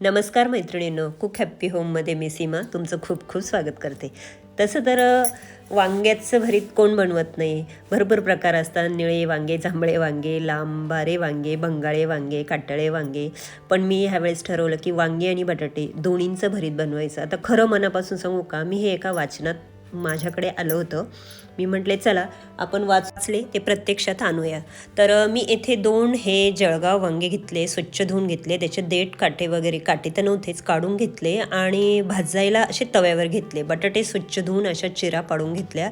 नमस्कार मैत्रिणींनो cook happy होममध्ये मी सीमा तुमचं खूप खूप स्वागत करते. तसं तर वांग्याचं भरीत कोण बनवत नाही? भरपूर प्रकार असतात निळे वांगे जांभळे वांगे लांबारे वांगे बंगाळे वांगे काटाळे वांगे. पण मी ह्यावेळेस ठरवलं की वांगे आणि बटाटे दोन्हींचं भरीत बनवायचं. आता खरं मनापासून सांगू का मी हे एका वाचनात माझ्याकडे आलं होतं. मी म्हटले चला आपण वाचले ते प्रत्यक्षात आणूया. तर मी येथे दोन हे जळगाव वांगे घेतले स्वच्छ धुवून घेतले त्याचे देठ काटे वगैरे काटे तर नव्हतेच काढून घेतले आणि भाजायला असे तव्यावर घेतले. बटाटे स्वच्छ धुवून अशा चिरा पाडून घेतल्या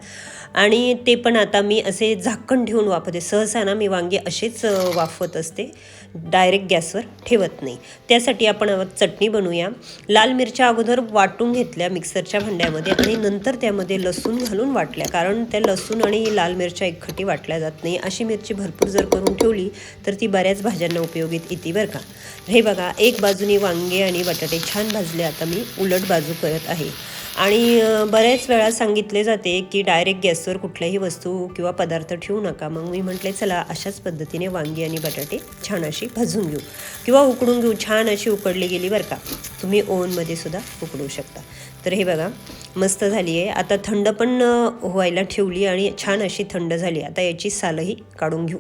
आणि ते पण आता मी असे झाकण ठेवून वापरते. सहसा ना मी वांगे असेच वाफवत असते. डायरेक्ट गॅसवर ठेवत नाही. त्यासाठी आपण चटणी बनवूया. लाल मिरच्या अगोदर वाटून घेतल्या मिक्सरच्या भांड्यामध्ये आणि नंतर त्यामध्ये लसूण घालून वाटल्या. कारण त्या लसूण आणि लाल मिरच्या एकखटी वाटल्या जात नाही. अशी मिरची भरपूर जर करून ठेवली तर ती बऱ्याच भाज्यांना उपयोगीत येते बरं का. हे बघा एक बाजूनी वांगे आणि बटाटे छान भाजले. आता मी उलट बाजू करत आहे. आणि बऱ्याच वेळा सांगितले जाते की डायरेक्ट गॅसवर कुठल्याही वस्तू किंवा पदार्थ ठेवू नका. मग मी म्हटले चला अशाच पद्धतीने वांगी आणि बटाटे छान अशी भाजून घेऊ किंवा उकडून घेऊ. छान अशी उकडली गेली बरं का. तुम्ही ओव्हनमध्ये सुद्धा उकडू शकता. तर हे बघा मस्त झाली आहे. आता थंड पण व्हायला ठेवली आणि छान अशी थंड झाली. आता याची सालही काढून घेऊ.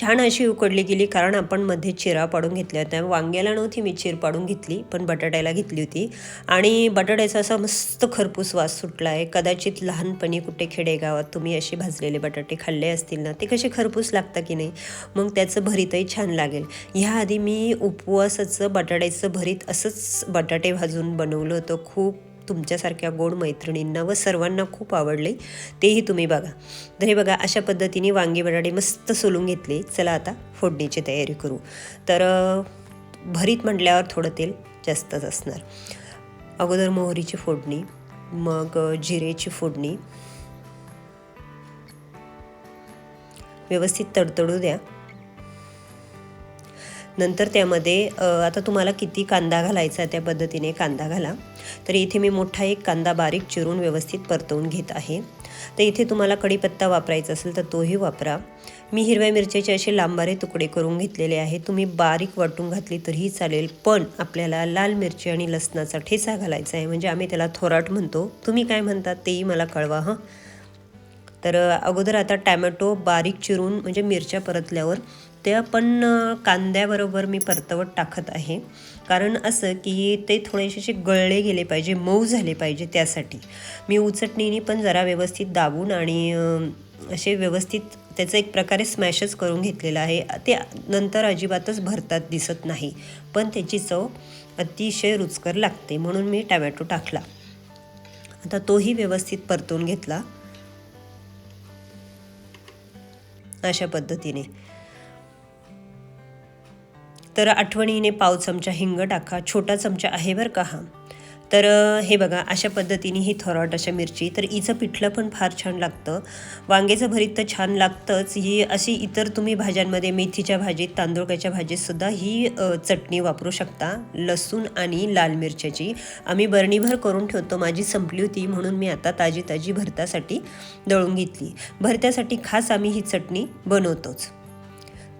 छान अशी उकडली गेली कारण आपण मध्ये चिरा पाडून घेतल्या होत्या. वांग्याला नव्हती मी चीर पाडून घेतली पण बटाट्याला घेतली होती. आणि बटाट्याचा असा मस्त खरपूस वास सुटला आहे कदाचित लहानपणी कुठे खेडेगावात तुम्ही असे भाजलेले बटाटे खाल्ले असतील ना ते कसे खरपूस लागतं की नाही? मग त्याचं भरीतही छान लागेल. ह्याआधी मी उपवासाचं बटाट्याचं भरीत असंच बटाटे भाजून बनवलं होतं. खूप तुमच्यासारख्या गोड मैत्रिणींना व सर्वांना खूप आवडले तेही तुम्ही बघा. तर हे बघा अशा पद्धतीने वांगी बटाटे मस्त सोलून घेतले. चला आता फोडणीची तयारी करू. तर भरीत म्हटल्यावर थोडं तेल जास्तच असणार. अगोदर मोहरीची फोडणी मग जिरेची फोडणी. व्यवस्थित तडतडू द्या. नंतर त्यामध्ये आता तुम्हाला किती कांदा घालायचा त्या पद्धतीने कांदा घाला. तर इथे मी मोठा एक कांदा बारीक चिरून व्यवस्थित परतवून घेत आहे. तर इथे तुम्हाला कढीपत्ता वापरायचा असेल तर तोही वापरा. मी हिरव्या मिरच्याचे असे लांबारे तुकडे करून घेतलेले आहे तुम्ही बारीक वाटून घातली तरीही चालेल पण आपल्याला लाल मिरची आणि लसणाचा ठेचा घालायचा आहे. म्हणजे आम्ही त्याला थोराट म्हणतो. तुम्ही काय म्हणतात तेही मला कळवा हां. तर अगोदर आता टॅमॅटो बारीक चिरून म्हणजे मिरच्या परतल्यावर त्या पण कांद्याबरोबर मी परतवत टाकत आहे. कारण असं की ते थोडेसे असे गळले गेले पाहिजे मऊ झाले पाहिजे त्यासाठी. मी उचटणीने पण जरा व्यवस्थित दाबून आणि असे व्यवस्थित त्याचं एक प्रकारे स्मॅशच करून घेतलेलं आहे. ते नंतर अजिबातच भरतात दिसत नाही. पण त्याची चव अतिशय रुचकर लागते म्हणून मी टॅमॅटो टाकला. आता तोही व्यवस्थित परतून घेतला. अशा पद्धतीने. तर आठवणीने पाव चमचा हिंग टाका छोटा चमचा आहे बरं का हा. तर हे बघा अशा पद्धतीने ही थोराट अशा मिरची तर हिचं पिठलं पण फार छान लागतं. वांग्याचं भरीत तर छान लागतंच. ही अशी इतर तुम्ही भाज्यांमध्ये मेथीच्या भाजीत तांदूळक्याच्या भाजीतसुद्धा ही चटणी वापरू शकता लसूण आणि लाल मिरच्याची. आम्ही बरणीभर करून ठेवतो. माझी संपली होती म्हणून मी आता ताजी ताजी भरतासाठी दळून घेतली. भरत्यासाठी खास आम्ही ही चटणी बनवतोच.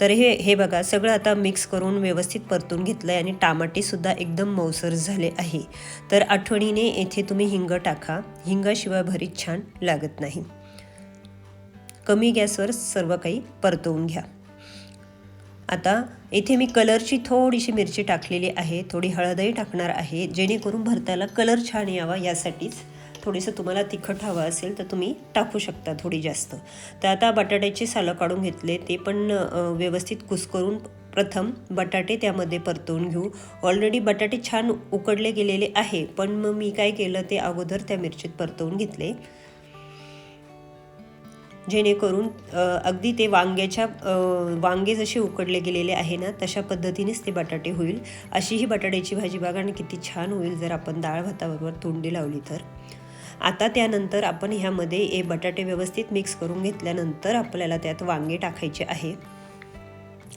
तर हे हे बघा सगळं आता मिक्स करून व्यवस्थित परतून घेतलं आहे आणि टामाटेसुद्धा एकदम मौसर झाले आहे. तर आठवणीने येथे तुम्ही हिंग टाका. हिंगाशिवाय भरीत छान लागत नाही. कमी गॅसवर सर्व काही परतवून घ्या. आता इथे मी कलरची थोडीशी मिरची टाकलेली आहे. थोडी हळदही टाकणार आहे. जेणेकरून भरताला कलर छान यावा यासाठीच. थोडीसं तुम्हाला तिखट हवं असेल तर तुम्ही टाकू शकता थोडी जास्त. तर आता बटाट्याचे सालं काढून घेतले ते पण व्यवस्थित कुस्करून प्रथम बटाटे त्यामध्ये परतवून घेऊ. ऑलरेडी बटाटे छान उकडले गेलेले आहे पण मग मी काय केलं ते अगोदर त्या मिरचीत परतवून घेतले. जेणेकरून अगदी ते वांग्याच्या वांगे जसे उकडले गेलेले आहे ना तशा पद्धतीनेच ते बटाटे होईल. अशी ही बटाट्याची भाजी बघा आणि किती छान होईल जर आपण डाळ भाताबरोबर तोंडी लावली तर. आता त्यानंतर आपण ह्यामध्ये हे बटाटे व्यवस्थित मिक्स करून घेतल्यानंतर आपल्याला त्यात वांगे टाकायचे आहे.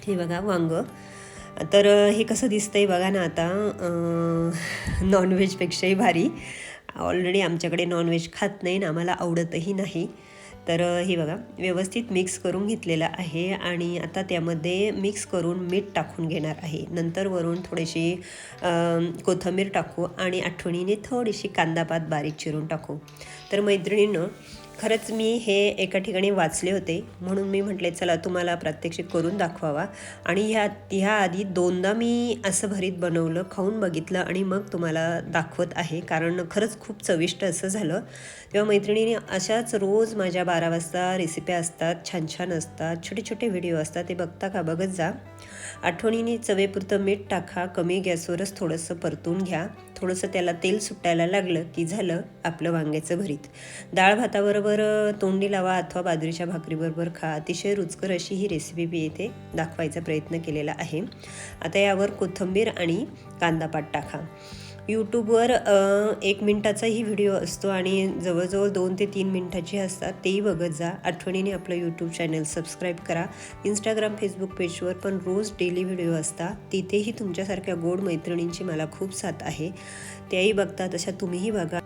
हे बघा वांग. तर हे कसं दिसतंय बघा ना आता नॉनव्हेजपेक्षाही भारी. ऑलरेडी आमच्याकडे नॉनव्हेज खात नाही आणि आम्हाला आवडतही नाही. तर हे बघा व्यवस्थित मिक्स करून घेतलेलं आहे आणि आता त्यामध्ये मिक्स करून मीठ टाकून घेणार आहे. नंतर वरून थोडीशी कोथंबीर कोथिंबीर टाकू आणि आठवणीने थोडीशी कांदापात बारीक चिरून टाकू. तर मैत्रिणीनं खरंच मी हे एका ठिकाणी वाचले होते. म्हणून मी म्हटले चला तुम्हाला प्रात्यक्षिक करून दाखवावा. आणि ह्या ह्या आधी दोनदा मी असं भरीत बनवलं खाऊन बघितलं आणि मग तुम्हाला दाखवत आहे. कारण खरंच खूप चविष्ट असं झालं. तेव्हा मैत्रिणीने अशाच रोज माझ्या बारा वाजता रेसिप्या असतात छान छान असतात छोटे छोटे व्हिडिओ असतात ते बघता का बघत जा. आठवणीने चवेपुरतं मीठ टाका कमी गॅसवरच थोडंसं परतून घ्या. थोडंसं त्याला तेल सुटायला लागलं की झालं आपलं वांग्याचं भरीत. डाळ भातावर भाताबरोबर तोंडी लावा अथवा बाजरीच्या भाकरीबरोबर खा. अतिशय रुचकर अशी ही रेसिपी मी येथे दाखवायचा प्रयत्न केलेला आहे. आता यावर कोथिंबीर आणि कांदापात टाका. यूट्यूबवर एक मिनटाचाही व्हिडिओ असतो आणि जवळजवळ दोन ते तीन मिनटाची असतात. तेही बघत जा. आठवणीने आपलं यूट्यूब चॅनल सबस्क्राईब करा. इंस्टाग्राम फेसबुक पेजवर पण रोज डेली व्हिडिओ असतात. तिथेही तुमच्यासारख्या गोड मैत्रिणींची मला खूप साथ आहे. त्याही बघता तशा तुम्हीही बघा.